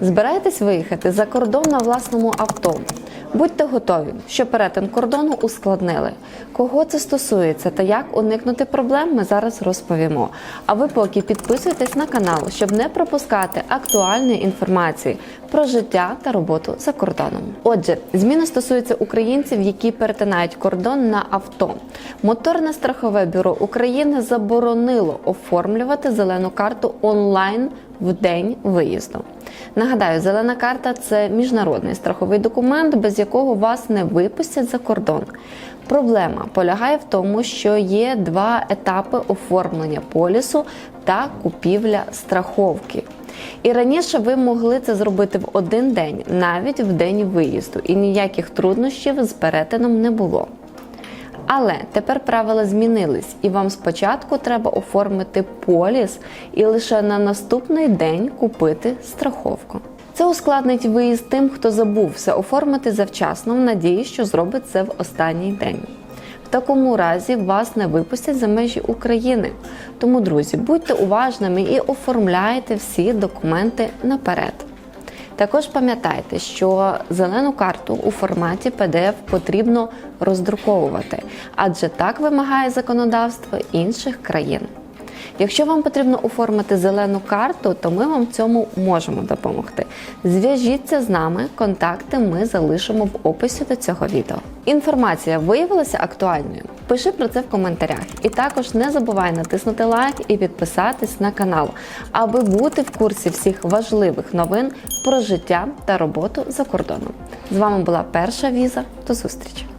Збираєтесь виїхати за кордон на власному авто. Будьте готові, що перетин кордону ускладнили. Кого це стосується та як уникнути проблем, ми зараз розповімо. А ви поки підписуйтесь на канал, щоб не пропускати актуальної інформації про життя та роботу за кордоном. Отже, зміни стосуються українців, які перетинають кордон на авто. Моторне страхове бюро України заборонило оформлювати зелену карту онлайн в день виїзду. Нагадаю, зелена карта це міжнародний страховий документ, без якого вас не випустять за кордон. Проблема полягає в тому, що є два етапи оформлення полісу та купівля страховки. І раніше ви могли це зробити в один день, навіть в день виїзду, і ніяких труднощів з перетином не було. Але тепер правила змінились, і вам спочатку треба оформити поліс і лише на наступний день купити страховку. Це ускладнить виїзд тим, хто забув все оформити завчасно, в надії, що зробить це в останній день. В такому разі вас не випустять за межі України. Тому, друзі, будьте уважними і оформляйте всі документи наперед. Також пам'ятайте, що зелену карту у форматі PDF потрібно роздруковувати, адже так вимагає законодавство інших країн. Якщо вам потрібно оформити зелену карту, то ми вам в цьому можемо допомогти. Зв'яжіться з нами, контакти ми залишимо в описі до цього відео. Інформація виявилася актуальною? Пиши про це в коментарях. І також не забувай натиснути лайк і підписатись на канал, аби бути в курсі всіх важливих новин про життя та роботу за кордоном. З вами була перша віза. До зустрічі!